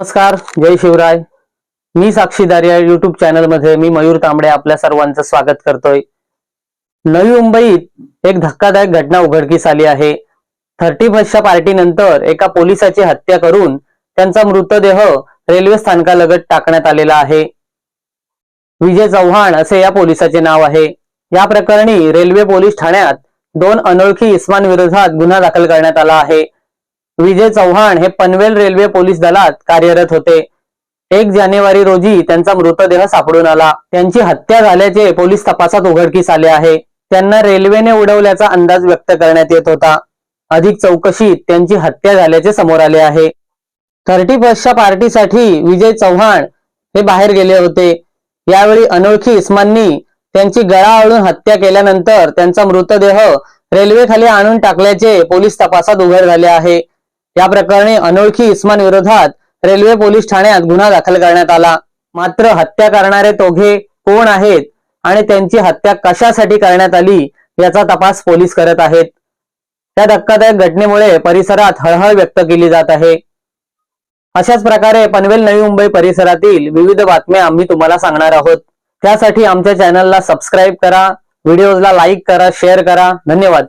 नमस्कार जय शिवराय. मी साक्षीदार या युट्यूब चॅनलमध्ये मी मयूर तांबडे आपल्या सर्वांचं स्वागत करतोय. नवी मुंबईत एक धक्कादायक घटना उघडकीस आली आहे. थर्टी फर्स्टच्या पार्टीनंतर एका पोलिसाची हत्या करून त्यांचा मृतदेह रेल्वे स्थानकालगत टाकण्यात आलेला आहे. विजय चव्हाण असे या पोलिसाचे नाव आहे. या प्रकरणी रेल्वे पोलीस ठाण्यात दोन अनोळखी इस्मांविरोधात गुन्हा दाखल करण्यात आला आहे. विजय चव्हाण हे पनवेल रेल्वे पोलीस दलात कार्यरत होते. एक जानेवारी रोजी त्यांचा मृतदेह सापडून आला. त्यांची हत्या झाल्याचे पोलीस तपासात उघडकीस आले आहे. त्यांना रेल्वेने उडवल्याचा अंदाज व्यक्त करण्यात येत होता. अधिक चौकशीत त्यांची हत्या झाल्याचे समोर आले आहे. थर्टी फर्स्टच्या पार्टीसाठी विजय चव्हाण हे बाहेर गेले होते. यावेळी अनोळखी इस्मांनी त्यांची गळा आवळून हत्या केल्यानंतर त्यांचा मृतदेह रेल्वेखाली आणून टाकल्याचे पोलीस तपासात उघड झाले आहे. या प्रकरणी अनोळखी इस्मान विरोधात रेल्वे पोलीस ठाण्यात गुन्हा दाखल करण्यात आला. मात्र हत्या करणारे तोघे कोण आहेत आणि त्यांची हत्या कशासाठी करण्यात आली याचा तपास पोलीस करत आहेत. त्या धक्कादायक घटनेमुळे परिसरात हळहळ व्यक्त केली जात आहे. अशाच प्रकारे पनवेल नवी मुंबई परिसरातील विविध बातम्या आम्ही तुम्हाला सांगणार आहोत. त्यासाठी आमच्या चॅनलला सबस्क्राईब करा व्हिडिओजला लाईक करा शेअर करा. धन्यवाद.